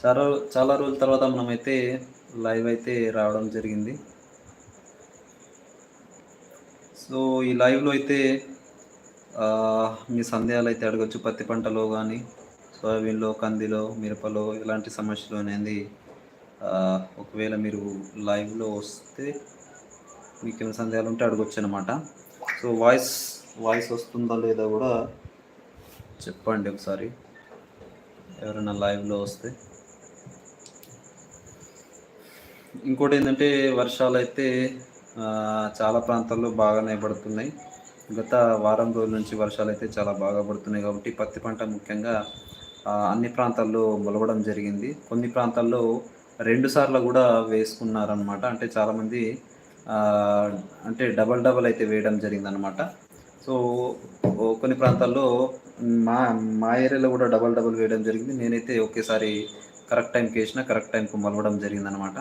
చాలా చాలా రోజుల తర్వాత మనమైతే లైవ్ అయితే రావడం జరిగింది. సో ఈ లైవ్లో అయితే మీ సందేహాలు అయితే అడగచ్చు. పత్తి పంటలో కానీ సోయాబీన్లో కందిలో మిరపలో ఇలాంటి సమస్యలు అనేది ఒకవేళ మీరు లైవ్లో వస్తే మీకు ఏమైనా సందేహాలు ఉంటే అడగచ్చు అనమాట సో వాయిస్ వాయిస్ వస్తుందా లేదా కూడా చెప్పండి ఒకసారి. ఎవరైనా లైవ్లో వస్తే. ఇంకోటి ఏంటంటే వర్షాలు అయితే చాలా ప్రాంతాల్లో బాగానే పడుతున్నాయి. గత వారం రోజుల నుంచి వర్షాలు అయితే చాలా బాగా పడుతున్నాయి కాబట్టి పత్తి పంట ముఖ్యంగా అన్ని ప్రాంతాల్లో మొలవడం జరిగింది. కొన్ని ప్రాంతాల్లో రెండు సార్లు కూడా వేసుకున్నారనమాట అంటే చాలామంది అంటే డబల్ డబల్ అయితే వేయడం జరిగిందనమాట సో కొన్ని ప్రాంతాల్లో మా మా ఏరియాలో కూడా డబల్ డబల్ వేయడం జరిగింది. నేనైతే ఒకేసారి కరెక్ట్ టైంకి వేసిన కరెక్ట్ టైంకి మొలవడం జరిగిందనమాట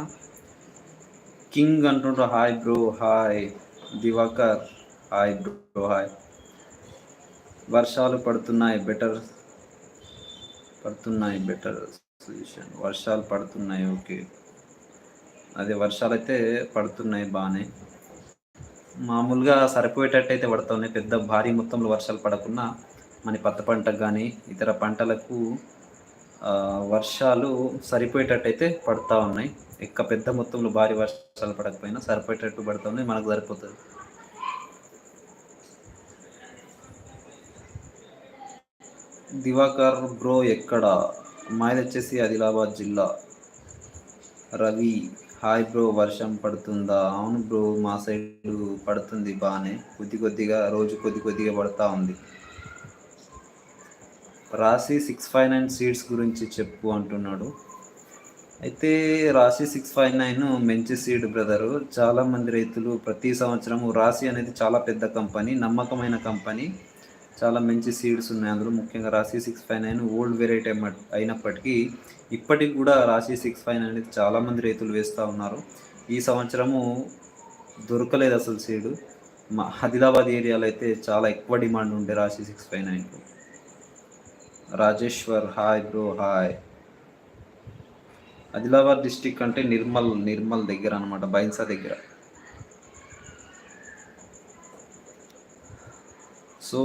కింగ్ అంటుండ్రు hi bro hi Diwakar hi bro hi. వర్షాలు పడుతున్నాయి బెటర్ పడుతున్నాయి బెటర్ సొల్యూషన్. వర్షాలు పడుతున్నాయి ఓకే. అదే వర్షాలు అయితే పడుతున్నాయి బాగానే మామూలుగా సరిపోయేటట్టు అయితే పడుతున్నాయి పెద్ద భారీ మొత్తంలో వర్షాలు పడకుండా మన పత్త పంటకు కానీ ఇతర పంటలకు వర్షాలు సరిపోయేటట్టు అయితే పడుతూ ఉన్నాయి ఎక్క పెద్ద మొత్తంలో భారీ వర్షాలు పడకపోయినా సరిపడేటట్టు పడుతూ మనకు సరిపోతుంది. దివాకర్ బ్రో ఎక్కడ? మాది వచ్చేసి ఆదిలాబాద్ జిల్లా. రవి హాయ్ బ్రో వర్షం పడుతుందా? అవును బ్రో మా సైడ్ పడుతుంది బాగానే కొద్ది కొద్దిగా రోజు కొద్ది కొద్దిగా పడుతూ ఉంది. రాశి సిక్స్ ఫైవ్ నైన్ సీడ్స్ గురించి చెప్పు అంటున్నాడు. అయితే రాశి సిక్స్ ఫైవ్ నైన్ మంచి సీడ్ బ్రదరు చాలా మంది రైతులు ప్రతి సంవత్సరము రాశి అనేది చాలా పెద్ద కంపెనీ నమ్మకమైన కంపెనీ చాలా మంచి సీడ్స్ ఉన్నాయి. అందులో ముఖ్యంగా Rasi six five nine old variety అయినప్పటికీ ఇప్పటికి కూడా రాశి సిక్స్ ఫైవ్ నైన్ అనేది చాలా మంది రైతులు వేస్తూ ఉన్నారు. ఈ సంవత్సరము దొరకలేదు అసలు సీడు మా ఆదిలాబాద్ ఏరియాలో అయితే చాలా ఎక్కువ డిమాండ్ ఉండే Rasi six five నైన్కు Rajeshwar hi bro hi. Adilabad district అంటే నిర్మల్ నిర్మల్ దగ్గర అనమాట బైన్సా దగ్గర. సో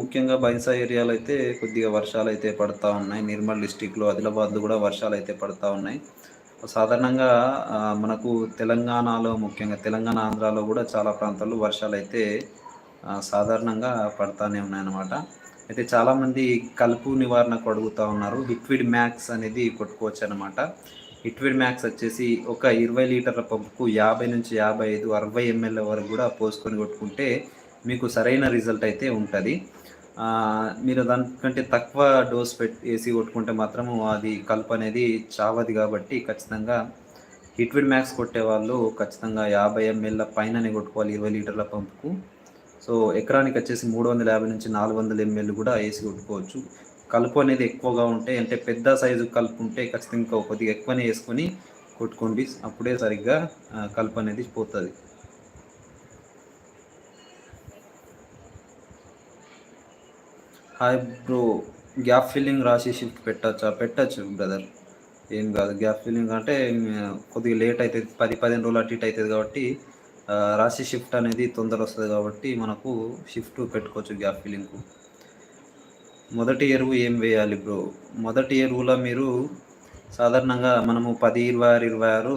ముఖ్యంగా బైన్సా ఏరియాలో అయితే కొద్దిగా వర్షాలు అయితే పడతా ఉన్నాయి. నిర్మల్ డిస్టిక్లో ఆదిలాబాద్ కూడా వర్షాలు అయితే పడతా ఉన్నాయి. సాధారణంగా మనకు తెలంగాణలో ముఖ్యంగా తెలంగాణ ఆంధ్రాలో కూడా చాలా ప్రాంతాల్లో వర్షాలు అయితే సాధారణంగా పడతానే ఉన్నాయన్నమాట. అయితే చాలామంది కలుపు నివారణకు అడుగుతూ ఉన్నారు. లిక్విడ్ మ్యాక్స్ అనేది కొట్టుకోవచ్చు అనమాట లిక్విడ్ మ్యాక్స్ వచ్చేసి ఒక ఇరవై లీటర్ల పంపుకు యాభై నుంచి యాభై ఐదు అరవై ఎంఎల్ వరకు కూడా పోసుకొని కొట్టుకుంటే మీకు సరైన రిజల్ట్ అయితే ఉంటుంది. మీరు దానికంటే తక్కువ డోస్ పెట్టి వేసి కొట్టుకుంటే మాత్రము అది కలుపు అనేది చావది కాబట్టి ఖచ్చితంగా లిక్విడ్ మ్యాక్స్ కొట్టే వాళ్ళు ఖచ్చితంగా యాభై ఎంఎల్ పైననే కొట్టుకోవాలి ఇరవై లీటర్ల పంపుకు. సో ఎకరానికి వచ్చేసి మూడు వందల యాభై నుంచి నాలుగు వందల ఎంఎల్ కూడా వేసి కొట్టుకోవచ్చు. కలుపు అనేది ఎక్కువగా ఉంటే అంటే పెద్ద సైజు కలుపు ఉంటే ఖచ్చితంగా ఇంకా కొద్దిగా ఎక్కువనే వేసుకొని కొట్టుకోండి. అప్పుడే సరిగ్గా కలుపు అనేది పోతుంది. హాయ్ బ్రో గ్యాప్ ఫిల్లింగ్ రాసి షిఫ్ట్ పెట్టచ్చా? పెట్టచ్చు బ్రదర్. ఏం కాదు గ్యాప్ ఫిల్లింగ్ అంటే కొద్దిగా లేట్ అవుతుంది పది పదిహేను రోజులు అటు ఇటు అవుతుంది కాబట్టి రాశి షిఫ్ట్ అనేది తొందర వస్తుంది కాబట్టి మనకు షిఫ్ట్ పెట్టుకోవచ్చు గ్యాప్ ఫిల్లింగ్కు మొదటి ఎరువు ఏం వేయాలి బ్రో మొదటి ఎరువులో మీరు సాధారణంగా మనము పది ఇరవై ఆరు ఇరవై ఆరు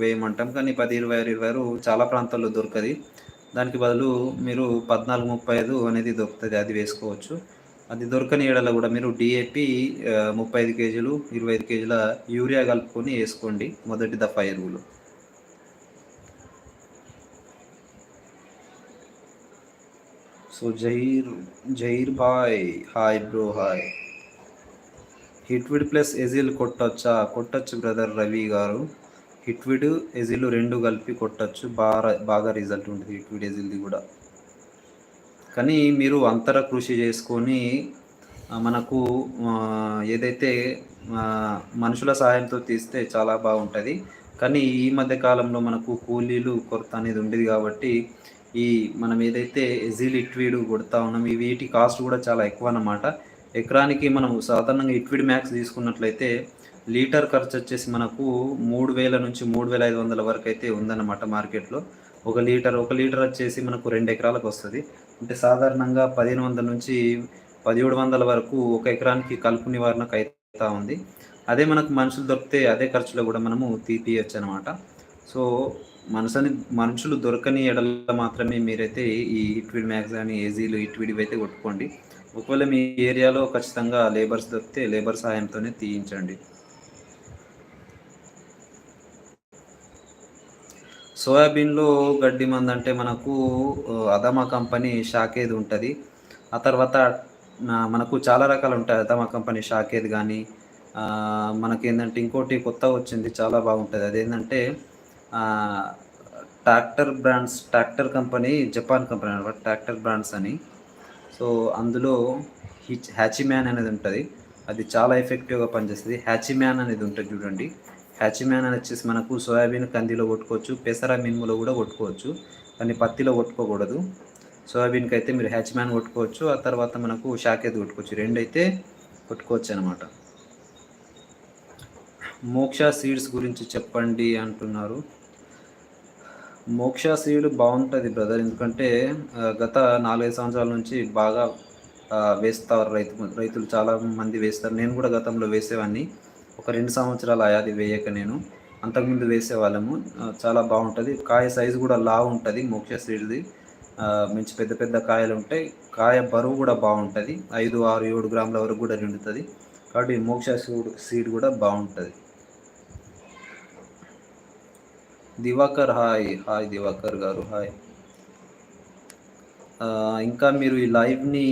వేయమంటాం. కానీ పది ఇరవై ఆరు ఇరవై ఆరు చాలా ప్రాంతాల్లో దొరకది. దానికి బదులు మీరు పద్నాలుగు ముప్పై ఐదు అనేది దొరుకుతుంది అది వేసుకోవచ్చు. అది దొరకని ఏడల కూడా మీరు డిఏపి ముప్పై ఐదు కేజీలు ఇరవై ఐదు కేజీల యూరియా కలుపుకొని వేసుకోండి మొదటి దఫా ఎరువులు. సో జైర్ జైర్ bye hi bro hi. Hitweed plus Agil కొట్టొచ్చా? కొట్టచ్చు బ్రదర్ రవి గారు. హిట్విడ్ ఎజిల్ రెండు కలిపి కొట్టచ్చు. బాగా బాగా రిజల్ట్ ఉంటుంది హిట్విడ్ ఎజిల్ది కూడా. కానీ మీరు అంతర కృషి చేసుకొని మనకు ఏదైతే మనుషుల సహాయంతో తీస్తే చాలా బాగుంటుంది. కానీ ఈ మధ్య కాలంలో మనకు కూలీలు కొరత అనేది ఉండేది కాబట్టి ఈ మనం ఏదైతే ఎజిల్ ఇట్వీడ్ కొడతా ఉన్నాం ఈ వీటి కాస్ట్ కూడా చాలా ఎక్కువ అన్నమాట. ఎకరానికి మనం సాధారణంగా ఇట్వీడ్ మ్యాక్స్ తీసుకున్నట్లయితే లీటర్ ఖర్చు వచ్చేసి మనకు మూడు వేల నుంచి మూడు వేల ఐదు వందల వరకు అయితే ఉందన్నమాట మార్కెట్లో. ఒక లీటర్ ఒక లీటర్ వచ్చేసి మనకు రెండు ఎకరాలకు వస్తుంది. అంటే సాధారణంగా పదిహేను వందల నుంచి పదిహేడు వందల వరకు ఒక ఎకరానికి కలుపు నివారణకు అవుతా ఉంది. అదే మనకు మనుషులు దొరికితే అదే ఖర్చులో కూడా మనము తీపియచ్చు అనమాట సో మనసుని మనుషులు దొరకని ఎడల మాత్రమే మీరైతే ఈ ఇట్విడ్ మ్యాగ్స్ కానీ ఏజీలు ఇట్విడ్ అయితే కొట్టుకోండి. ఒకవేళ మీ ఏరియాలో ఖచ్చితంగా లేబర్స్ దొరికితే లేబర్ సహాయంతోనే తీయించండి. సోయాబీన్లో గడ్డి మందంటే అంటే మనకు అదమా కంపెనీ షాకేది ఉంటుంది. ఆ తర్వాత మనకు చాలా రకాలు ఉంటాయి అదమా కంపెనీ షాకేది కానీ మనకి ఏంటంటే ఇంకోటి కొత్త వచ్చింది చాలా బాగుంటుంది. అదేంటంటే tractor brands tractor company Japan company అనమాట ట్రాక్టర్ బ్రాండ్స్ అని. సో అందులో హిచ్ హ్యాచీ మ్యాన్ అనేది ఉంటుంది. అది చాలా ఎఫెక్టివ్గా పనిచేస్తుంది. హ్యాచీ మ్యాన్ అనేది ఉంటుంది చూడండి. హ్యాచీ మ్యాన్ అని వచ్చేసి మనకు సోయాబీన్ కందిలో కొట్టుకోవచ్చు పెసర మినుములో కూడా కొట్టుకోవచ్చు కానీ పత్తిలో కొట్టుకోకూడదు. సోయాబీన్కి అయితే మీరు హ్యాచ్ మ్యాన్ కొట్టుకోవచ్చు ఆ తర్వాత మనకు షాకేది కొట్టుకోవచ్చు. రెండైతే కొట్టుకోవచ్చు అనమాట. మోక్ష సీడ్స్ గురించి చెప్పండి అంటున్నారు. మోక్ష బాగుంటుంది బ్రదర్ ఎందుకంటే గత నాలుగైదు సంవత్సరాల నుంచి బాగా వేస్తారు రైతు రైతులు చాలా మంది వేస్తారు. నేను కూడా గతంలో వేసేవాడిని ఒక రెండు సంవత్సరాలు అది వేయక నేను. అంతకుముందు వేసేవాళ్ళము. చాలా బాగుంటుంది. కాయ సైజు కూడా లావు ఉంటుంది మోక్ష సీడ్ది మంచి పెద్ద పెద్ద కాయలు ఉంటాయి. కాయ బరువు కూడా బాగుంటుంది. ఐదు ఆరు ఏడు గ్రాముల వరకు కూడా నిండుతుంది. కాబట్టి మోక్ష సీడ్ కూడా బాగుంటుంది. దివాకర్ హాయ్. హాయ్ దివాకర్ గారు హాయ్. ఇంకా మీరు ఈ లైవ్ని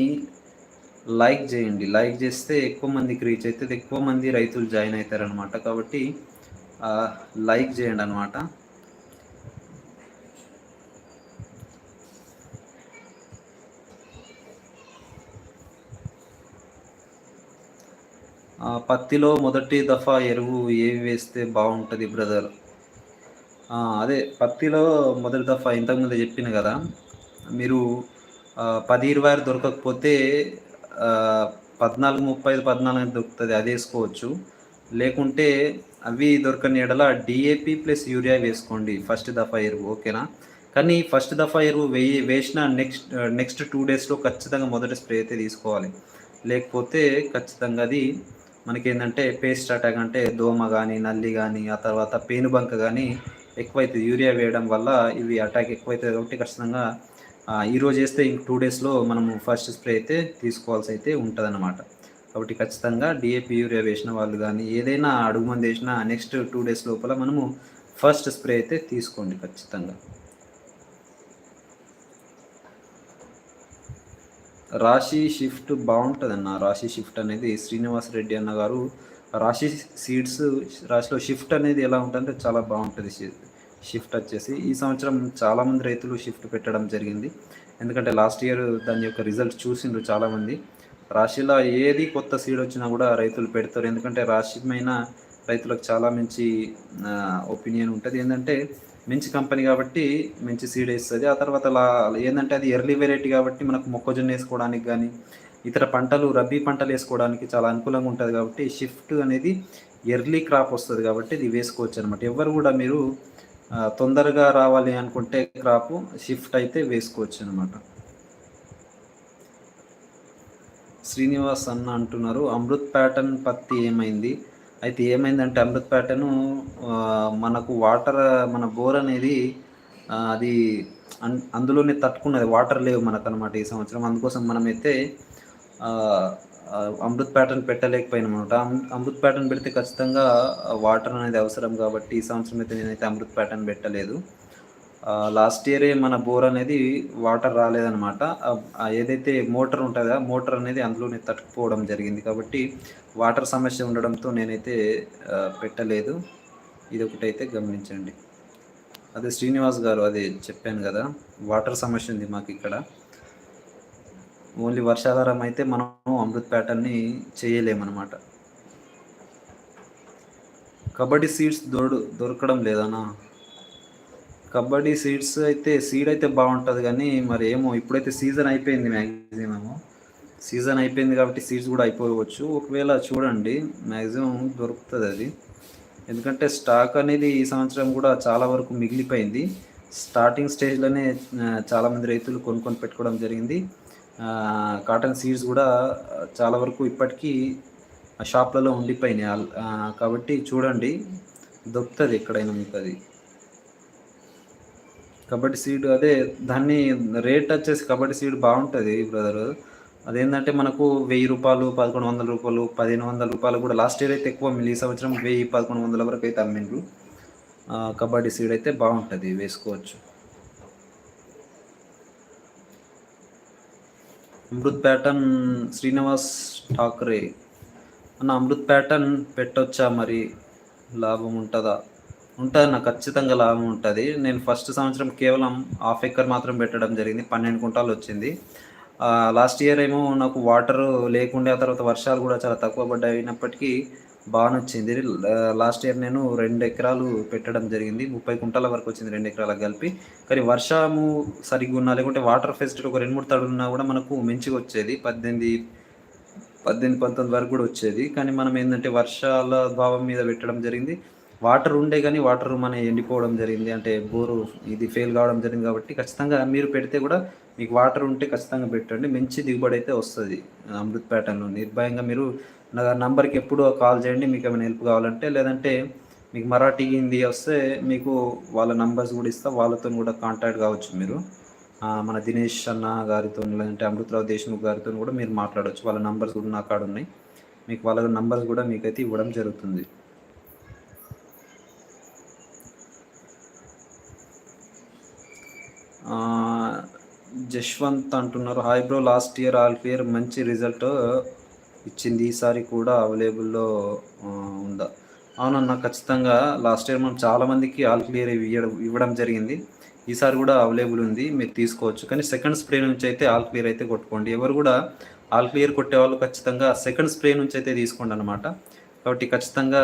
లైక్ చేయండి. లైక్ చేస్తే ఎక్కువ మందికి రీచ్ అవుతుంది ఎక్కువ మంది రైతులు జాయిన్ అవుతారనమాట కాబట్టి లైక్ చేయండి అనమాట పత్తిలో మొదటి దఫా ఎరువు ఏవి వేస్తే బాగుంటుంది బ్రదర్? అదే పత్తిలో మొదటి దఫా ఇంతకుముందు చెప్పిన కదా మీరు పది ఇరవై ఆరు దొరకకపోతే పద్నాలుగు ముప్పై ఐదు పద్నాలుగు దొరుకుతుంది అది వేసుకోవచ్చు. లేకుంటే అవి దొరకని ఎడల డిఏపి ప్లస్ యూరియా వేసుకోండి ఫస్ట్ దఫా ఎరువు ఓకేనా? కానీ ఫస్ట్ దఫా ఎరువు వేయి వేసిన నెక్స్ట్ నెక్స్ట్ టూ డేస్లో ఖచ్చితంగా మొదటి స్ప్రే అయితే తీసుకోవాలి. లేకపోతే ఖచ్చితంగా అది మనకేంటంటే పేస్ట్ అటాక్ అంటే దోమ కానీ నల్లి కానీ ఆ తర్వాత పేనుబంక కానీ ఎక్కువైతుంది యూరియా వేయడం వల్ల ఇవి అటాక్ ఎక్కువైతుంది కాబట్టి ఖచ్చితంగా ఈరోజు వేస్తే ఇంక టూ డేస్లో మనము ఫస్ట్ స్ప్రే అయితే తీసుకోవాల్సి అయితే ఉంటుందన్నమాట. కాబట్టి ఖచ్చితంగా డిఏపి యూరియా వేసిన వాళ్ళు కానీ ఏదైనా అడుగు మంది వేసినా నెక్స్ట్ టూ డేస్ లోపల మనము ఫస్ట్ స్ప్రే అయితే తీసుకోండి ఖచ్చితంగా. రాశి షిఫ్ట్ బాగుంటుంది అన్న రాశి షిఫ్ట్ అనేది శ్రీనివాస్ రెడ్డి అన్న గారు రాశి సీడ్స్ రాశిలో షిఫ్ట్ అనేది ఎలా ఉంటుందంటే చాలా బాగుంటుంది. షిఫ్ట్ వచ్చేసి ఈ సంవత్సరం చాలామంది రైతులు షిఫ్ట్ పెట్టడం జరిగింది. ఎందుకంటే లాస్ట్ ఇయర్ దాని యొక్క రిజల్ట్ చూసిండ్రు చాలామంది రాశిలో ఏది కొత్త సీడ్ వచ్చినా కూడా రైతులు పెడతారు. ఎందుకంటే రాశిమైన రైతులకు చాలా మంచి ఒపీనియన్ ఉంటుంది. ఏంటంటే మంచి కంపెనీ కాబట్టి మంచి సీడ్ వేస్తుంది. ఆ తర్వాత ఏంటంటే అది ఎర్లీ వెరైటీ కాబట్టి మనకు మొక్కజొన్న వేసుకోవడానికి కానీ ఇతర పంటలు రబీ పంటలు వేసుకోవడానికి చాలా అనుకూలంగా ఉంటుంది కాబట్టి షిఫ్ట్ అనేది ఎర్లీ క్రాప్ వస్తుంది కాబట్టి ఇది వేసుకోవచ్చు అనమాట ఎవరు కూడా మీరు తొందరగా రావాలి అనుకుంటే క్రాప్ షిఫ్ట్ అయితే వేసుకోవచ్చు అనమాట శ్రీనివాస్ అన్న అంటున్నారు అమృత్ ప్యాటర్న్ పత్తి ఏమైంది? అయితే ఏమైందంటే అమృత్ ప్యాటర్ను మనకు వాటర్ మన బోర్ అనేది అది అందులోనే తట్టుకున్నది. వాటర్ లేవు మనకు అనమాట ఈ సంవత్సరం. అందుకోసం మనమైతే అమృత్ ప్యాటర్న్ పెట్టలేకపోయినమాట. అమృత్ ప్యాటర్న్ పెడితే ఖచ్చితంగా వాటర్ అనేది అవసరం కాబట్టి ఈ సంవత్సరం అయితే నేనైతే అమృత్ ప్యాటర్న్ పెట్టలేదు. లాస్ట్ ఇయరే మన బోర్ అనేది వాటర్ రాలేదనమాట ఏదైతే మోటార్ ఉంటుందో మోటార్ అనేది అందులోనే తట్టుకుపోవడం జరిగింది కాబట్టి వాటర్ సమస్య ఉండడంతో నేనైతే పెట్టలేదు. ఇది ఒకటైతే గమనించండి. అదే శ్రీనివాస్ గారు అదే చెప్పాను కదా వాటర్ సమస్య ఉంది మాకు ఇక్కడ. ఓన్లీ వర్షాధారం అయితే మనం అమృత్ ప్యాటర్న్ని చేయలేమన్నమాట. కబడ్డీ సీడ్స్ దొర దొరకడం లేదనా కబడ్డీ సీడ్స్ అయితే సీడ్ అయితే బాగుంటుంది కానీ మరి ఏమో ఇప్పుడైతే సీజన్ అయిపోయింది మ్యాక్సిమము సీజన్ అయిపోయింది కాబట్టి సీడ్స్ కూడా అయిపోవచ్చు. ఒకవేళ చూడండి మ్యాక్సిమం దొరుకుతుంది అది. ఎందుకంటే స్టాక్ అనేది ఈ సంవత్సరం కూడా చాలా వరకు మిగిలిపోయింది. స్టార్టింగ్ స్టేజ్లోనే చాలామంది రైతులు కొనుక్కొని పెట్టుకోవడం జరిగింది. కాటన్ సీడ్స్ కూడా చాలా వరకు ఇప్పటికీ ఆ షాప్లలో ఉండిపోయినాయి. కాబట్టి చూడండి దొరుకుతుంది ఎక్కడైనా మీకు అది. కబడ్డీ సీడ్ అదే దాన్ని రేట్ వచ్చేసి కబడ్డీ సీడ్ బాగుంటుంది బ్రదర్. అదేంటంటే మనకు వెయ్యి రూపాయలు పదకొండు వందల రూపాయలు పదిహేను వందల రూపాయలు కూడా లాస్ట్ ఇయర్ అయితే ఎక్కువ మిగిలి ఈ సంవత్సరం వెయ్యి పదకొండు వందల వరకు అయితే అమ్మిండ్రు. కబడ్డీ సీడ్ అయితే బాగుంటుంది వేసుకోవచ్చు. అమృత్ ప్యాటర్న్ శ్రీనివాస్ ఠాకరే. అన్న అమృత్ ప్యాటర్న్ పెట్టొచ్చా మరి? లాభం ఉంటుందా? ఉంటుంది నాకు ఖచ్చితంగా లాభం ఉంటుంది. నేను ఫస్ట్ సంవత్సరం కేవలం హాఫ్ ఎకర్ మాత్రం పెట్టడం జరిగింది పన్నెండు కుంటాలు వచ్చింది. లాస్ట్ ఇయర్ ఏమో నాకు వాటర్ లేకుండే ఆ తర్వాత వర్షాలు కూడా చాలా తక్కువ పడ్డాయి. అయినప్పటికీ బాగా వచ్చింది లాస్ట్ ఇయర్ నేను రెండు ఎకరాలు పెట్టడం జరిగింది. ముప్పై కుంటాల వరకు వచ్చింది రెండు ఎకరాలకు కలిపి. కానీ వర్షము సరిగ్గా ఉన్నా లేకుంటే వాటర్ ఫెసిలిటీ ఒక రెండు మూడు తడులు ఉన్నా కూడా మనకు మంచిగా వచ్చేది. పద్దెనిమిది పద్దెనిమిది పంతొమ్మిది వరకు కూడా వచ్చేది. కానీ మనం ఏంటంటే వర్షాల భావం మీద పెట్టడం జరిగింది. వాటర్ ఉండే కానీ వాటర్ మన ఎండిపోవడం జరిగింది. అంటే బోరు ఇది ఫెయిల్ కావడం జరిగింది కాబట్టి ఖచ్చితంగా మీరు పెడితే కూడా మీకు వాటర్ ఉంటే ఖచ్చితంగా పెట్టండి. మంచి దిగుబడి అయితే వస్తుంది. అమృత్ ప్యాటర్న్లో. నిర్భయంగా మీరు నా నంబర్కి ఎప్పుడు కాల్ చేయండి మీకు ఏమైనా హెల్ప్ కావాలంటే లేదంటే మీకు మరాఠీ హిందీ వస్తే మీకు వాళ్ళ నంబర్స్ కూడా ఇస్తా వాళ్ళతో కూడా కాంటాక్ట్ కావచ్చు మీరు. మన దినేష్ అన్న గారితో లేదంటే అమృతరావు దేశ్ముఖ్ గారితో కూడా మీరు మాట్లాడవచ్చు వాళ్ళ నంబర్స్ కూడా నా కాడ ఉన్నాయి. మీకు వాళ్ళ నంబర్స్ కూడా మీకైతే ఇవ్వడం జరుగుతుంది. జశ్వంత్ అంటున్నారు hi bro last year all clear మంచి రిజల్ట్. ఇచ్చింది. ఈసారి కూడా అవైలబుల్లో ఉందా? అవునన్న ఖచ్చితంగా లాస్ట్ ఇయర్ మనం చాలామందికి ఆల్ క్లియర్ ఇవ్వడం ఇవ్వడం జరిగింది. ఈసారి కూడా అవైలబుల్ ఉంది. మీరు తీసుకోవచ్చు. కానీ సెకండ్ స్ప్రే నుంచి అయితే ఆల్ క్లియర్ అయితే కొట్టుకోండి. ఎవరు కూడా ఆల్ క్లియర్ కొట్టే వాళ్ళు ఖచ్చితంగా సెకండ్ స్ప్రే నుంచి అయితే తీసుకోండి అనమాట కాబట్టి ఖచ్చితంగా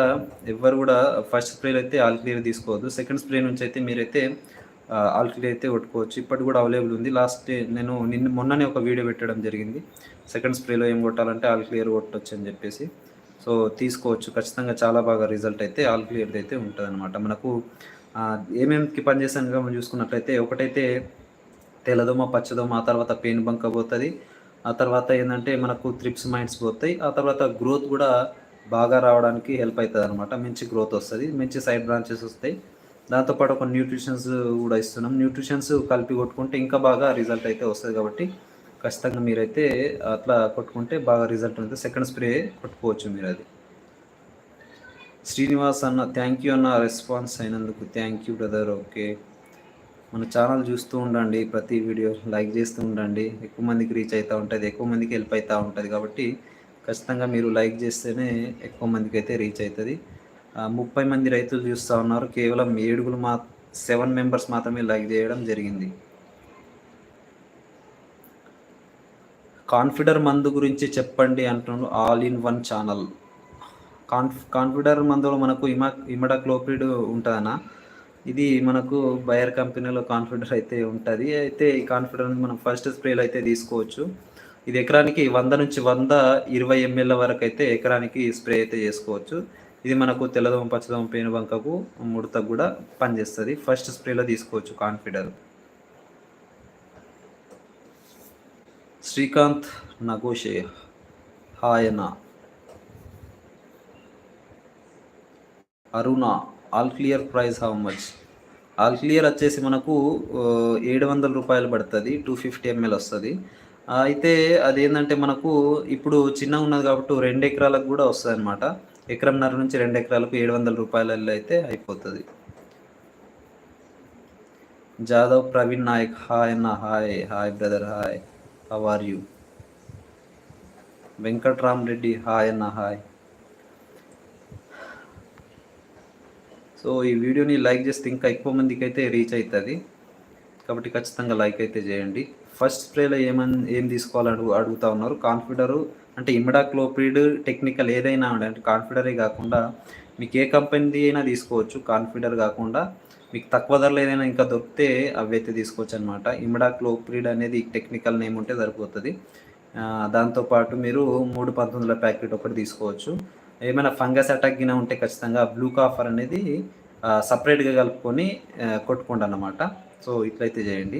ఎవరు కూడా ఫస్ట్ స్ప్రేలు అయితే ఆల్ క్లియర్ తీసుకోవద్దు. సెకండ్ స్ప్రే నుంచి అయితే మీరైతే ఆల్ క్లియర్ అయితే కొట్టుకోవచ్చు. ఇప్పటి కూడా అవైలబుల్ ఉంది. లాస్ట్ నేను నిన్న మొన్ననే ఒక వీడియో పెట్టడం జరిగింది. సెకండ్ స్ప్రేలో ఏం కొట్టాలంటే ఆల్ క్లియర్ కొట్టొచ్చు అని చెప్పేసి. సో తీసుకోవచ్చు. ఖచ్చితంగా చాలా బాగా రిజల్ట్ అయితే ఆల్ క్లియర్ అయితే ఉంటుంది అనమాట మనకు ఏమేమికి పనిచేసానుగా మనం చూసుకున్నట్లయితే ఒకటైతే తెల్లదోమ పచ్చదోమ ఆ తర్వాత పెయిన్ బంక పోతుంది. ఆ తర్వాత ఏంటంటే మనకు త్రిప్స్ మైండ్స్ పోతాయి. ఆ తర్వాత గ్రోత్ కూడా బాగా రావడానికి హెల్ప్ అవుతుంది అనమాట మంచి గ్రోత్ వస్తుంది. మంచి సైడ్ బ్రాంచెస్ వస్తాయి. దాంతోపాటు ఒక న్యూట్రిషన్స్ కూడా ఇస్తున్నాం. న్యూట్రిషన్స్ కలిపి కొట్టుకుంటే ఇంకా బాగా రిజల్ట్ అయితే వస్తుంది కాబట్టి ఖచ్చితంగా మీరైతే అట్లా కొట్టుకుంటే బాగా రిజల్ట్ ఉంటుంది సెకండ్ స్ప్రే కొట్టుకోవచ్చు మీరు అది శ్రీనివాస్ అన్న థ్యాంక్ యూ అన్న రెస్పాన్స్ అయినందుకు థ్యాంక్ యూ బ్రదర్ ఓకే మన ఛానల్ చూస్తూ ఉండండి ప్రతి వీడియో లైక్ చేస్తూ ఉండండి. ఎక్కువ మందికి రీచ్ అవుతూ ఉంటుంది ఎక్కువ మందికి హెల్ప్ అవుతూ ఉంటుంది కాబట్టి ఖచ్చితంగా మీరు లైక్ చేస్తేనే ఎక్కువ మందికి అయితే రీచ్ అవుతుంది ముప్పై మంది రైతులు చూస్తూ ఉన్నారు. కేవలం ఏడుగులు మా సెవెన్ మెంబర్స్ మాత్రమే లైక్ చేయడం జరిగింది. కాన్ఫిడర్ మందు గురించి చెప్పండి అంటున్నాడు ఆల్ ఇన్ వన్ ఛానల్. కాన్ఫ్ కాన్ఫిడర్ మందులో మనకు ఇమా ఇమడాక్లోపిడ్ ఉంటుందన్న. ఇది మనకు బయర్ కంపెనీలో కాన్ఫిడర్ అయితే ఉంటుంది. అయితే ఈ కాన్ఫిడర్ మనం ఫస్ట్ స్ప్రేలో అయితే తీసుకోవచ్చు. ఇది ఎకరానికి వంద నుంచి వంద ఇరవై ఎంఎల్ వరకు అయితే ఎకరానికి స్ప్రే అయితే చేసుకోవచ్చు. ఇది మనకు తెల్లదోమ పచ్చదోమ పేను బంకకు ముడతకు కూడా పనిచేస్తుంది. ఫస్ట్ స్ప్రేలో తీసుకోవచ్చు Confidor. Srikanth నగోషే. హాయన. Aruna. All clear price how much. All clear వచ్చేసి మనకు ఏడు వందల రూపాయలు పడుతుంది. టూ ఫిఫ్టీ ఎంఎల్ వస్తుంది. అయితే అదేంటంటే మనకు ఇప్పుడు చిన్నగా ఉన్నది కాబట్టి రెండు ఎకరాలకు కూడా వస్తుంది అనమాట ఎకరంన్నర నుంచి రెండు ఎకరాలకు ఏడు వందల రూపాయలలో అయితే అయిపోతుంది. జాదవ్ ప్రవీణ్ నాయక్ హాయ్ అన్న hi hi brother hi. How are you Venkatram Reddy hi అన్న హాయ్ సో ఈ వీడియోని లైక్ చేస్తే ఇంకా ఎక్కువ మందికి అయితే రీచ్ అవుతుంది కాబట్టి ఖచ్చితంగా లైక్ అయితే చేయండి. ఫస్ట్ స్ప్రేలో ఏమని ఏం తీసుకోవాలని అడుగుతా ఉన్నారు? కాన్ఫిడరు అంటే ఇమిడాక్లోపిడ్ టెక్నికల్ ఏదైనా అంటే కాన్ఫిడరే కాకుండా మీకు ఏ కంపెనీది అయినా తీసుకోవచ్చు కాన్ఫిడర్ కాకుండా. మీకు తక్కువ ధరలో ఏదైనా ఇంకా దొరికితే అవి అయితే తీసుకోవచ్చు అనమాట ఇమిడాక్లోపిడ్ అనేది టెక్నికల్ నేమ్ ఉంటే సరిపోతుంది. దాంతోపాటు మీరు మూడు పంతొమ్మిదిల ప్యాకెట్ ఒకటి తీసుకోవచ్చు. ఏమైనా ఫంగస్ అటాక్ గిన ఉంటే ఖచ్చితంగా బ్లూ కాఫర్ అనేది సపరేట్గా కలుపుకొని కొట్టుకోండి అన్నమాట. సో ఇట్లయితే చేయండి.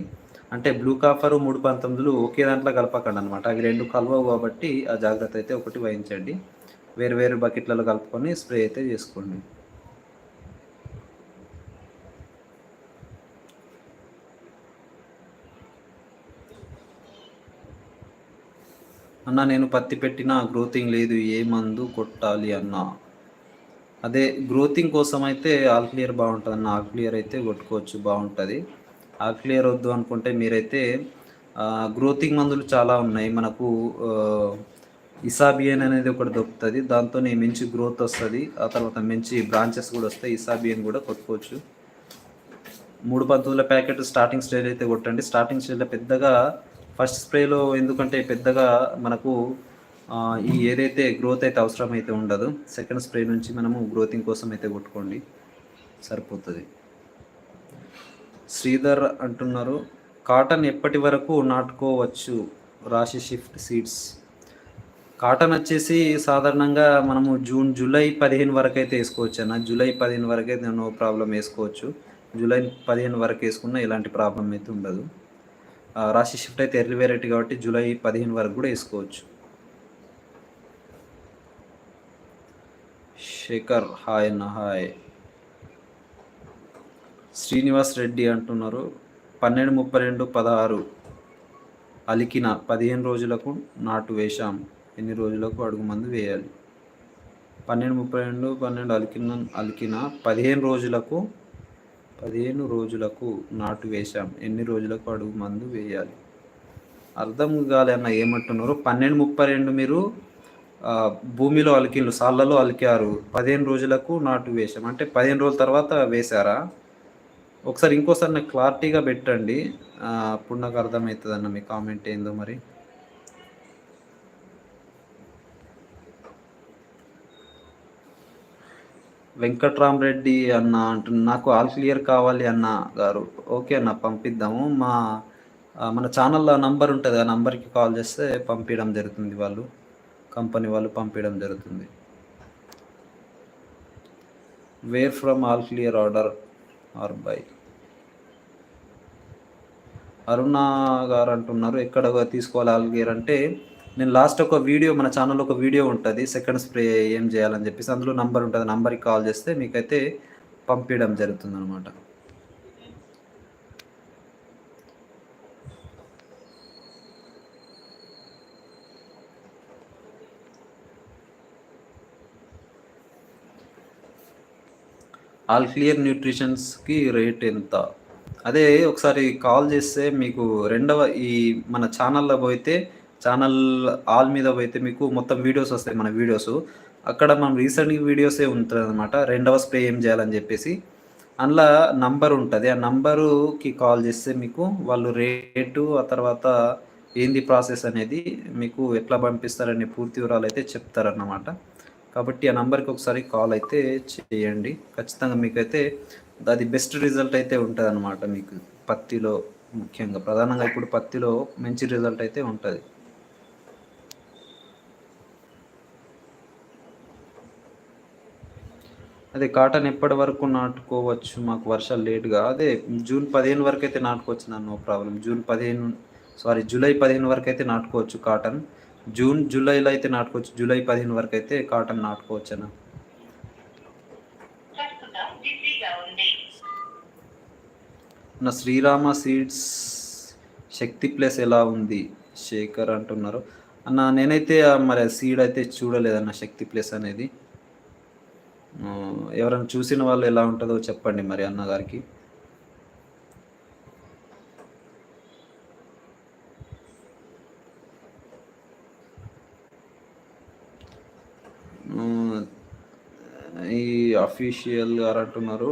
అంటే బ్లూ కాఫర్ మూడు పంతొమ్మిదిలు ఒకే దాంట్లో కలపకండి అనమాట అవి రెండు కలవవు కాబట్టి ఆ జాగ్రత్త అయితే ఒకటి వహించండి. వేరు వేరు బకెట్లలో కలుపుకొని స్ప్రే అయితే చేసుకోండి. అన్న నేను పత్తి పెట్టిన గ్రోతింగ్ లేదు ఏ మందు కొట్టాలి అన్న? అదే గ్రోతింగ్ కోసం అయితే ఆల్ క్లియర్ బాగుంటుంది అన్న. ఆల్ క్లియర్ అయితే కొట్టుకోవచ్చు బాగుంటుంది. ఆల్ క్లియర్ వద్దు అనుకుంటే మీరైతే గ్రోతింగ్ మందులు చాలా ఉన్నాయి. మనకు ఇసాబియన్ అనేది ఒకటి దొరుకుతుంది. దాంతో మంచి గ్రోత్ వస్తుంది. ఆ తర్వాత మంచి బ్రాంచెస్ కూడా వస్తాయి. ఇసాబియన్ కూడా కొట్టుకోవచ్చు. మూడు పంతొమ్మిదిల ప్యాకెట్ స్టార్టింగ్ స్టేజ్ అయితే కొట్టండి. స్టార్టింగ్ స్టేజ్లో పెద్దగా ఫస్ట్ స్ప్రేలో ఎందుకంటే పెద్దగా మనకు ఈ ఏదైతే గ్రోత్ అయితే అవసరం అయితే ఉండదు సెకండ్ స్ప్రే నుంచి మనము గ్రోతింగ్ కోసం అయితే కొట్టుకోండి సరిపోతుంది. శ్రీధర్ అంటున్నారు కాటన్ ఎప్పటి వరకు నాటుకోవచ్చు? రాశి షిఫ్ట్ సీడ్స్ కాటన్ వచ్చేసి సాధారణంగా మనము జూన్ జూలై పదిహేను వరకు అయితే వేసుకోవచ్చు అన్న. జూలై పదిహేను వరకు అయితే నో ప్రాబ్లం వేసుకోవచ్చు. జూలై పదిహేను వరకు వేసుకున్న ఎలాంటి ప్రాబ్లం అయితే ఉండదు. రాశి షిఫ్ట్ అయితే ఎర్లీ వెరైటీ కాబట్టి జూలై పదిహేను వరకు కూడా వేసుకోవచ్చు. శేఖర్ హాయ్ అన్న హాయ్. శ్రీనివాస్ రెడ్డి అంటున్నారు పన్నెండు ముప్పై రెండు పదహారు. అలికిన పదిహేను రోజులకు నాటు వేశాం. ఎన్ని రోజులకు అడుగు మందు వేయాలి? పన్నెండు ముప్పై రెండు పన్నెండు అలికిన అలికిన పదిహేను రోజులకు పదిహేను రోజులకు నాటు వేశాం. ఎన్ని రోజులకు అడుగు మందు వేయాలి? అర్థం కాలేన్న ఏమంటున్నారు? పన్నెండు ముప్పై రెండు మీరు భూమిలో అలికిళ్ళు సాళ్ళలో అలికారు. పదిహేను రోజులకు నాటు వేశాం. అంటే పదిహేను రోజుల తర్వాత వేశారా? ఒకసారి ఇంకోసారి నాకు క్లారిటీగా పెట్టండి. అప్పుడు నాకు అర్థమవుతుంది అన్న మీ కామెంట్ ఏందో మరి. వెంకట్రామరెడ్డి అన్న అంటున్న నాకు ఆల్ క్లియర్ కావాలి అన్న గారు. ఓకే అన్న పంపిద్దాము. మా మన ఛానల్లో నంబర్ ఉంటుంది ఆ నంబర్కి కాల్ చేస్తే పంపించడం జరుగుతుంది వాళ్ళు. కంపెనీ వాళ్ళు పంపించడం జరుగుతుంది. Where from all clear order or buy. Aruna గారు అంటున్నారు ఎక్కడ తీసుకోవాలి ఆల్ క్లియర్ అంటే నేను లాస్ట్ ఒక వీడియో మన ఛానల్లో ఒక వీడియో ఉంటుంది సెకండ్ స్ప్రే ఏం చేయాలని చెప్పేసి అందులో నంబర్ ఉంటుంది నంబర్కి కాల్ చేస్తే మీకైతే పంపించడం జరుగుతుంది అనమాట ఆల్ క్లియర్ న్యూట్రిషన్స్కి రేట్ ఎంత? అదే ఒకసారి కాల్ చేస్తే మీకు రెండవ ఈ మన ఛానల్లో పోయితే ఛానల్ ఆల్ మీద పోయితే మీకు మొత్తం వీడియోస్ వస్తాయి మన వీడియోస్ అక్కడ మనం రీసెంట్ వీడియోసే ఉంటుంది అనమాట రెండవ స్ప్రే ఏం చేయాలని చెప్పేసి. అందులో నంబర్ ఉంటుంది. ఆ నంబరుకి కాల్ చేస్తే మీకు వాళ్ళు రేటు ఆ తర్వాత ఏంది ప్రాసెస్ అనేది మీకు ఎట్లా పంపిస్తారనే పూర్తి వివరాలు అయితే చెప్తారన్నమాట. కాబట్టి ఆ నంబర్కి ఒకసారి కాల్ అయితే చేయండి. ఖచ్చితంగా మీకైతే అది బెస్ట్ రిజల్ట్ అయితే ఉంటుంది అనమాట మీకు. పత్తిలో ముఖ్యంగా. ప్రధానంగా ఇప్పుడు పత్తిలో మంచి రిజల్ట్ అయితే ఉంటుంది. అదే కాటన్ ఎప్పటి వరకు నాటుకోవచ్చు? మాకు వర్షాలు లేట్గా. అదే జూన్ పదిహేను వరకు అయితే నాటుకోవచ్చు నన్ను నో ప్రాబ్లం. జూన్ పదిహేను సారీ జూలై పదిహేను వరకు అయితే నాటుకోవచ్చు కాటన్. జూన్ జూలైలో అయితే నాటుకోవచ్చు. జూలై పదిహేను వరకు అయితే కాటన్ నాటుకోవచ్చు అన్న. నా శ్రీరామ సీడ్స్ శక్తి ప్లేస్ ఎలా ఉంది? శేఖర్ అంటున్నారు. అన్న నేనైతే మరి సీడ్ అయితే చూడలేదన్న శక్తి ప్లేస్ అనేది. ఎవరైనా చూసిన వాళ్ళు ఎలా ఉంటుందో చెప్పండి మరి అన్నగారికి. ఈ అఫీషియల్ గారు అంటున్నారు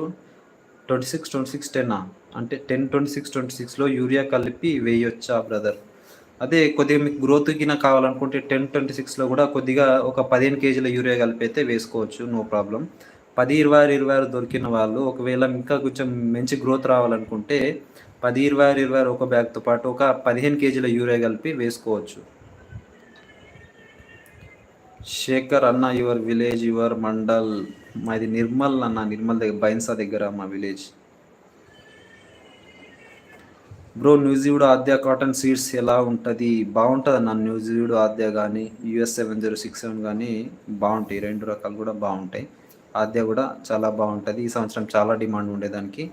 ట్వంటీ సిక్స్ ట్వంటీ సిక్స్ టెన్నా అంటే టెన్ ట్వంటీ సిక్స్ ట్వంటీ సిక్స్లో యూరియా కలిపి వేయొచ్చా బ్రదర్ అదే కొద్దిగా మీకు గ్రోత్ కింద కావాలనుకుంటే టెన్ ట్వంటీ సిక్స్లో కూడా కొద్దిగా ఒక పదిహేను కేజీల యూరియా కలిపి అయితే వేసుకోవచ్చు నో ప్రాబ్లం పది ఇరవై ఆరు ఇరవై ఆరు దొరికిన వాళ్ళు ఒకవేళ ఇంకా కొంచెం మంచి గ్రోత్ రావాలనుకుంటే పది ఇరవై ఆరు ఇరవై ఆరు ఒక బ్యాగ్తో పాటు ఒక పదిహేను కేజీల యూరియా కలిపి వేసుకోవచ్చు. శేఖర్ అన్న యువర్ విలేజ్ యువర్ మండల్ మాది నిర్మల్ అన్న నిర్మల్ దగ్గర బైన్సా దగ్గర మా village. Bro Nuziveedu Aadya cotton seeds ఎలా ఉంటుంది? బాగుంటుంది అన్న న్యూజివుడ్ ఆద్య కానీ US seven zero six seven కానీ బాగుంటాయి. రెండు రకాలు కూడా బాగుంటాయి. ఆద్య కూడా చాలా బాగుంటుంది. ఈ సంవత్సరం చాలా డిమాండ్ ఉండేదానికి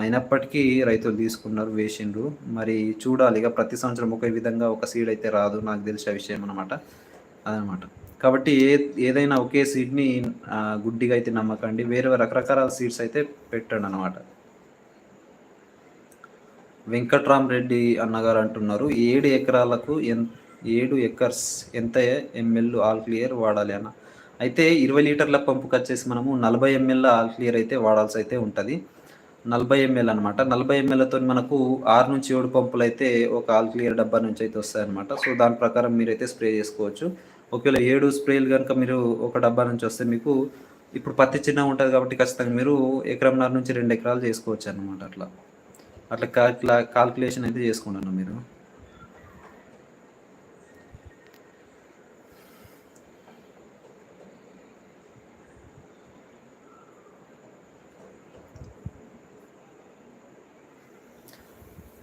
అయినప్పటికీ రైతులు తీసుకున్నారు వేసిండ్రు. మరి చూడాలి. ఇక ప్రతి సంవత్సరం ఒకే విధంగా ఒక సీడ్ అయితే రాదు. నాకు తెలిసిన విషయం అనమాట అదనమాట కాబట్టి ఏ ఏదైనా ఒకే సీడ్ని గుడ్డిగా అయితే నమ్మకండి. వేరే రకరకాల సీడ్స్ అయితే పెట్టండి అనమాట వెంకట్రామ్ రెడ్డి అన్నగారు అంటున్నారు ఏడు ఎకరాలకు ఎన్ ఏడు ఎకర్స్ ఎంత ఎంఎల్ ఆల్ క్లియర్ వాడాలి అన్న? అయితే ఇరవై లీటర్ల పంపుకి వచ్చేసి మనము నలభై ఎంఎల్ ఆల్ క్లియర్ అయితే వాడాల్సి అయితే ఉంటుంది. నలభై ఎంఎల్ అనమాట నలభై ఎంఎల్తో మనకు ఆరు నుంచి ఏడు పంపులు అయితే ఒక ఆల్ క్లియర్ డబ్బా నుంచి అయితే వస్తాయి అనమాట సో దాని ప్రకారం మీరైతే స్ప్రే చేసుకోవచ్చు. ఒకవేళ ఏడు స్ప్రేలు కనుక మీరు ఒక డబ్బా నుంచి వస్తే మీకు ఇప్పుడు పత్తి చిన్నగా ఉంటుంది కాబట్టి ఖచ్చితంగా మీరు ఎకరంన్నర నుంచి రెండు ఎకరాలు చేసుకోవచ్చు అనమాట అట్లా. అట్లా కాల్కులా కాల్కులేషన్ అయితే చేసుకుంటున్నాను మీరు.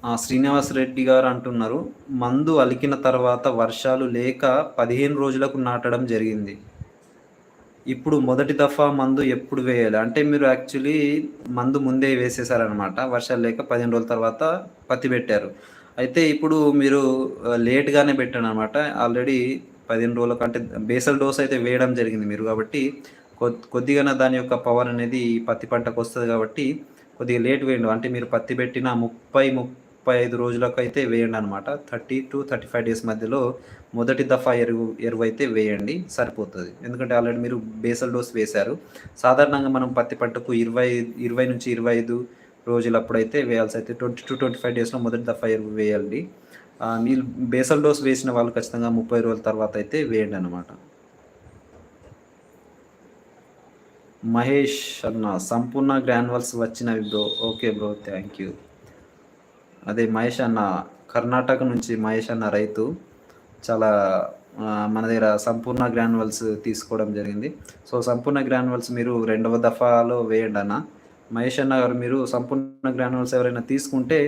ఆ, శ్రీనివాస్ రెడ్డి గారు అంటున్నారు మందు అలికిన తర్వాత వర్షాలు లేక పదిహేను రోజులకు నాటడం జరిగింది. ఇప్పుడు మొదటి దఫా మందు ఎప్పుడు వేయాలి? అంటే మీరు యాక్చువల్లీ మందు ముందే వేసేసారనమాట వర్షాలు లేక పదిహేను రోజుల తర్వాత పత్తి పెట్టారు. అయితే ఇప్పుడు మీరు లేట్గానే పెట్టాను అనమాట ఆల్రెడీ పదిహేను రోజుల కంటే బేసల్ డోస్ అయితే వేయడం జరిగింది మీరు కాబట్టి కొద్ కొద్దిగానే దాని యొక్క పవర్ అనేది ఈ పత్తి పంటకు వస్తుంది కాబట్టి కొద్దిగా లేట్ వేయండి. అంటే మీరు పత్తి పెట్టిన ముప్పై ముప్పై ముప్పై ఐదు రోజులకు అయితే వేయండి అనమాట thirty two thirty five days మధ్యలో మొదటి దఫా ఎరువు ఎరువు అయితే వేయండి సరిపోతుంది. ఎందుకంటే ఆల్రెడీ మీరు బేసల్ డోస్ వేశారు. సాధారణంగా మనం పత్తి పంటకు ఇరవై ఇరవై నుంచి ఇరవై ఐదు రోజులప్పుడైతే వేయాల్సి అయితే ట్వంటీ టు ట్వంటీ ఫైవ్ డేస్లో మొదటి దఫా ఎరువు వేయాలి. మీరు బేసల్ డోస్ వేసిన వాళ్ళు ఖచ్చితంగా ముప్పై రోజుల తర్వాత అయితే వేయండి అనమాట మహేష్ అన్న సంపూర్ణ గ్రాన్యువల్స్ వచ్చినవి bro. Okay bro thank you. అదే మహేష్ అన్న కర్ణాటక నుంచి మహేష్ అన్న రైతు. చాలా మన దగ్గర సంపూర్ణ గ్రాన్యువల్స్ తీసుకోవడం జరిగింది. సో సంపూర్ణ గ్రాన్యువల్స్ మీరు రెండవ దఫాలో వేయండి అన్న. మహేష్ అన్న గారు మీరు సంపూర్ణ గ్రాన్యువల్స్ ఎవరైనా తీసుకుంటే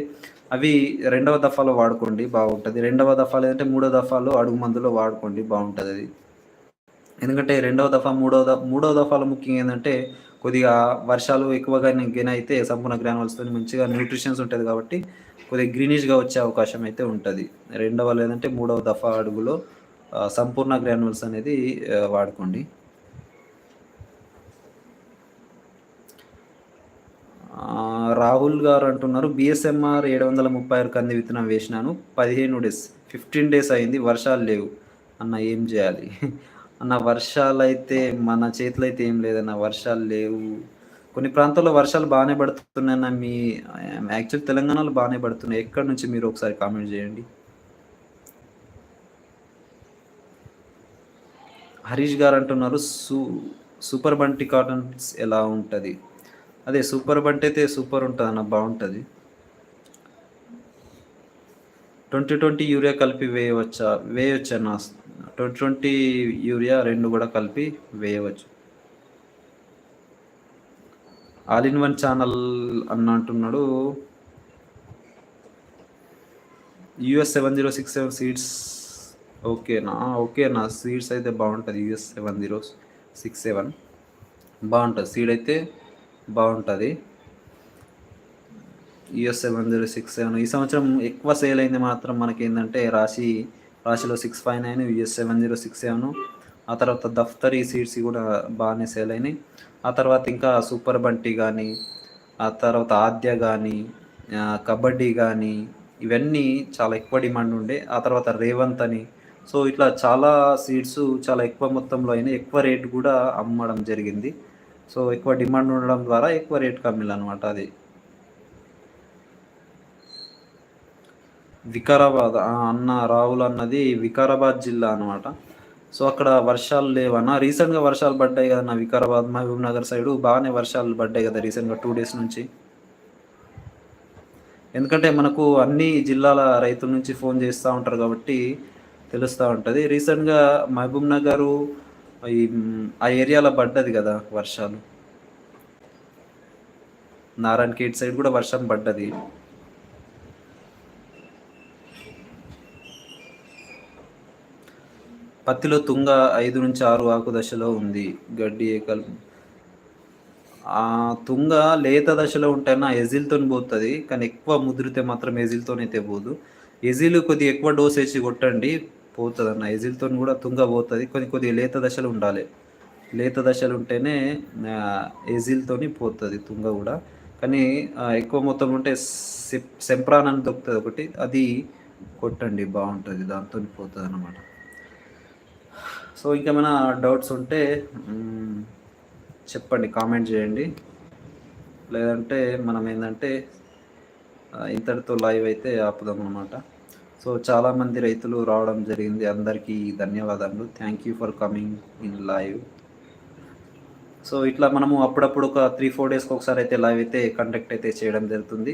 అవి రెండవ దఫాలో వాడుకోండి బాగుంటుంది. రెండవ దఫా లేదంటే మూడో దఫాలో అడుగు మందులో వాడుకోండి బాగుంటుంది అది. ఎందుకంటే రెండవ దఫా మూడవ ద మూడవ దఫాలో ముఖ్యంగా ఏంటంటే కొద్దిగా వర్షాలు ఎక్కువగా గెన అయితే సంపూర్ణ గ్రానువల్స్తో మంచిగా న్యూట్రిషన్స్ ఉంటుంది కాబట్టి కొద్దిగా గ్రీనిష్గా వచ్చే అవకాశం అయితే ఉంటుంది. రెండవ లేదంటే మూడవ దఫా అడుగులో సంపూర్ణ గ్రానువల్స్ అనేది వాడుకోండి. రాహుల్ గారు అంటున్నారు బిఎస్ఎంఆర్ ఏడు వందల ముప్పై ఆరు కంది విత్తనం వేసినాను పదిహేను డేస్ ఫిఫ్టీన్ డేస్ అయింది వర్షాలు లేవు. అన్న ఏం చేయాలి? అన్న వర్షాలు అయితే మన చేతిలో అయితే ఏం లేదన్న వర్షాలు లేవు. కొన్ని ప్రాంతాల్లో వర్షాలు బాగానే పడుతున్నాయన్న మీ యాక్చువల్ తెలంగాణలో బాగానే పడుతున్నాయి. ఎక్కడి నుంచి మీరు ఒకసారి కామెంట్ చేయండి. హరీష్ గారు అంటున్నారు సూ సూపర్ బంటి కాటన్స్ ఎలా ఉంటుంది? అదే సూపర్ బంటి అయితే సూపర్ ఉంటుంది అన్న బాగుంటుంది. ట్వంటీ ట్వంటీ యూరియా కలిపి వేయవచ్చా? వేయవచ్చా నా ట్వంటీ ట్వంటీ యూరియా రెండు కూడా కలిపి వేయవచ్చు. ఆల్ ఇన్ వన్ ఛానల్ అన్న అంటున్నాడు. US seven zero six seven seeds ఓకేనా ఓకేనా సీడ్స్ అయితే బాగుంటుంది. US seven zero six seven బాగుంటుంది. సీడ్ అయితే బాగుంటుంది. US seven zero six seven ఈ సంవత్సరం ఎక్కువ సేల్ అయింది మాత్రం మనకి ఏంటంటే రాశి రాశిలో six five nine US seven zero six seven ఆ తర్వాత దఫ్తరీ సీడ్స్ కూడా బాగానే సేల్ అయినాయి. ఆ తర్వాత ఇంకా సూపర్ బంటి కానీ ఆ తర్వాత ఆద్య కానీ కబడ్డీ కానీ ఇవన్నీ చాలా ఎక్కువ డిమాండ్ ఉండే. ఆ తర్వాత రేవంత్ అని. సో ఇట్లా చాలా సీడ్స్ చాలా ఎక్కువ మొత్తంలో అయినా ఎక్కువ రేట్ కూడా అమ్మడం జరిగింది. సో ఎక్కువ డిమాండ్ ఉండడం ద్వారా ఎక్కువ రేట్కి అనమాట అది. వికారాబాద్ అన్న రాహుల్ అన్నది వికారాబాద్ జిల్లా అనమాట సో అక్కడ వర్షాలు లేవన్నా రీసెంట్గా వర్షాలు పడ్డాయి కదా వికారాబాద్ మహబూబ్ నగర్ సైడు బాగానే వర్షాలు పడ్డాయి కదా రీసెంట్గా టూ డేస్ నుంచి. ఎందుకంటే మనకు అన్ని జిల్లాల రైతుల నుంచి ఫోన్ చేస్తూ ఉంటారు కాబట్టి తెలుస్తూ ఉంటుంది. రీసెంట్గా మహబూబ్ నగరు ఈ ఆ ఏరియాలో పడ్డది కదా వర్షాలు. నారాయణ కేట్ సైడ్ కూడా వర్షం పడ్డది. పత్తిలో తుంగ ఐదు నుంచి ఆరు ఆకు దశలో ఉంది. గడ్డి ఏకల్ ఆ తుంగ లేత దశలో ఉంటేనా ఎజిల్తో పోతుంది కానీ ఎక్కువ ముదిరితే మాత్రం ఎజిల్తోనైతే పోదు ఎజిల్ కొద్దిగా ఎక్కువ డోస్ వేసి కొట్టండి పోతుంది అన్న ఎజిల్తో కూడా తుంగ పోతుంది కొద్ది కొద్దిగా లేత దశలు ఉండాలి. లేత దశలు ఉంటేనే ఎజిల్తోని పోతుంది తుంగ కూడా. కానీ ఎక్కువ మొత్తం ఉంటే సెంప్రాన్ అని దొరుకుతుంది ఒకటి అది కొట్టండి బాగుంటుంది దాంతో పోతుంది అన్నమాట సో ఇంకేమైనా డౌట్స్ ఉంటే చెప్పండి కామెంట్ చేయండి. లేదంటే మనం ఏంటంటే ఇంతటితో లైవ్ అయితే ఆపుదాం అనమాట సో చాలామంది రైతులు రావడం జరిగింది. అందరికీ ధన్యవాదాలు. Thank you for coming in live so ఇట్లా మనము అప్పుడప్పుడు ఒక త్రీ ఫోర్ డేస్కి ఒకసారి అయితే లైవ్ అయితే కండక్ట్ అయితే చేయడం జరుగుతుంది.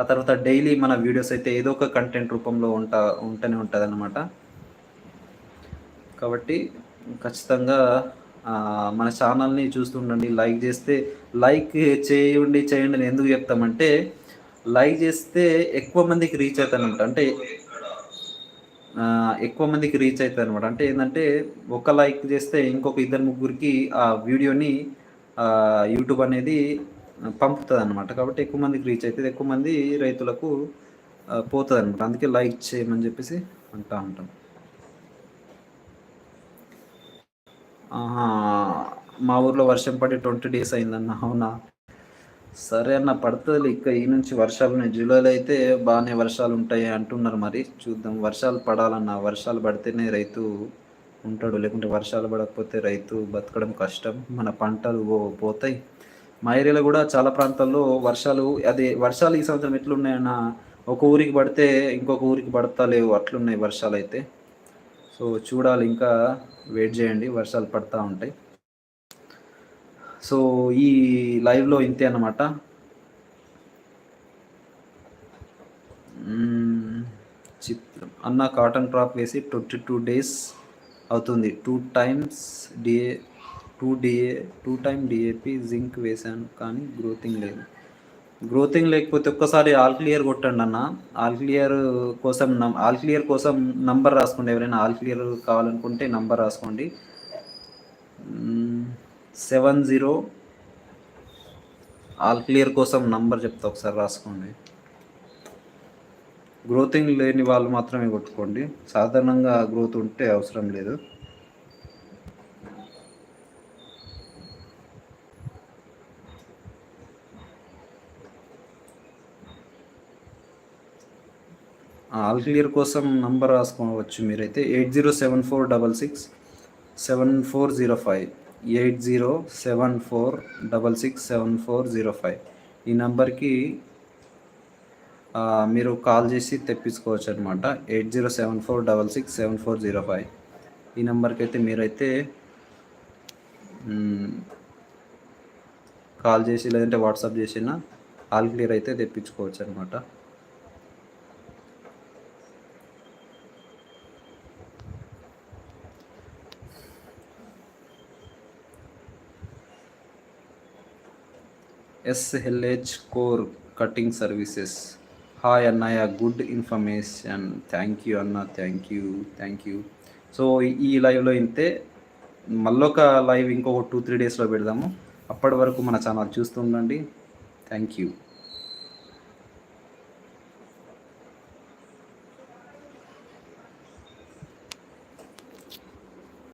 ఆ తర్వాత డైలీ మన వీడియోస్ అయితే ఏదో ఒక కంటెంట్ రూపంలో ఉంటా ఉంటూనే ఉంటుంది అనమాట కాబట్టి ఖచ్చితంగా మన ఛానల్ని చూస్తుండండి లైక్ చేస్తే లైక్ చేయండి చేయండి అని ఎందుకు చెప్తామంటే లైక్ చేస్తే ఎక్కువ మందికి రీచ్ అవుతానమాట అంటే ఎక్కువ మందికి రీచ్ అవుతుంది అనమాట అంటే ఏంటంటే ఒక లైక్ చేస్తే ఇంకొక ఇద్దరు ముగ్గురికి ఆ వీడియోని యూట్యూబ్ అనేది పంపుతుంది అనమాట కాబట్టి ఎక్కువ మందికి రీచ్ అవుతుంది ఎక్కువ మంది రైతులకు పోతుంది అనమాట అందుకే లైక్ చేయమని చెప్పేసి అంటా ఉంటాం. మా ఊర్లో వర్షం పడి ట్వంటీ డేస్ అయిందన్న అవునా? సరే అన్న పడుతుంది ఇక ఈ నుంచి వర్షాలు జూలైలో అయితే బాగానే వర్షాలు ఉంటాయి అంటున్నారు మరి. చూద్దాం వర్షాలు పడాలన్న వర్షాలు పడితేనే రైతు ఉంటాడు. లేకుంటే వర్షాలు పడకపోతే రైతు బతకడం కష్టం. మన పంటలు పోతాయి. మా ఏరియాలో కూడా చాలా ప్రాంతాల్లో వర్షాలు అదే వర్షాలు ఈ సంవత్సరం ఎట్లున్నాయన్న ఒక ఊరికి పడితే ఇంకొక ఊరికి పడతా లేవు. అట్లున్నాయి వర్షాలు అయితే. సో చూడాలి ఇంకా వెయిట్ చేయండి వర్షాలు పడతా ఉంటాయి. సో ఈ లైవ్లో ఇంతే అన్నమాట. చిత్రం. అన్న కాటన్ క్రాప్ వేసి ట్వంటీ టూ డేస్ అవుతుంది. Two times DA two DA two time DAP zinc వేశాను కానీ గ్రోతింగ్ లేదు. గ్రోతింగ్ లేకపోతే ఒక్కసారి ఆల్ క్లియర్ కొట్టండి అన్న. ఆల్ క్లియర్ కోసం ఆల్ క్లియర్ కోసం నంబర్ రాసుకోండి. ఎవరైనా ఆల్ క్లియర్ కావాలనుకుంటే నంబర్ రాసుకోండి. Seven zero. ఆల్ క్లియర్ కోసం నంబర్ చెప్తా ఒకసారి రాసుకోండి. గ్రోతింగ్ లేని వాళ్ళు మాత్రమే కొట్టుకోండి. సాధారణంగా గ్రోత్ ఉంటే అవసరం లేదు. ఆల్ క్లియర్ కోసం నంబర్ రాసుకోవచ్చు మీరైతే eight zero seven four double six seven four zero five. Eight zero seven four double six seven four zero five. ఈ నంబర్కి మీరు కాల్ చేసి తెప్పించుకోవచ్చు అనమాట eight zero seven four double six seven four zero five. ఈ నెంబర్కి అయితే మీరైతే కాల్ చేసి లేదంటే వాట్సాప్ చేసిన ఆల్ క్లియర్ అయితే తెప్పించుకోవచ్చు అనమాట SLH core cutting services. Hi అన్నయ్య గుడ్ ఇన్ఫర్మేషన్. థ్యాంక్ యూ అన్న thank you thank you. So ఈ లైవ్లో ఇంతే. మళ్ళొక లైవ్ ఇంకొక టూ త్రీ డేస్లో పెడదాము. అప్పటి వరకు మన ఛానల్ చూస్తూ ఉండండి. Thank you.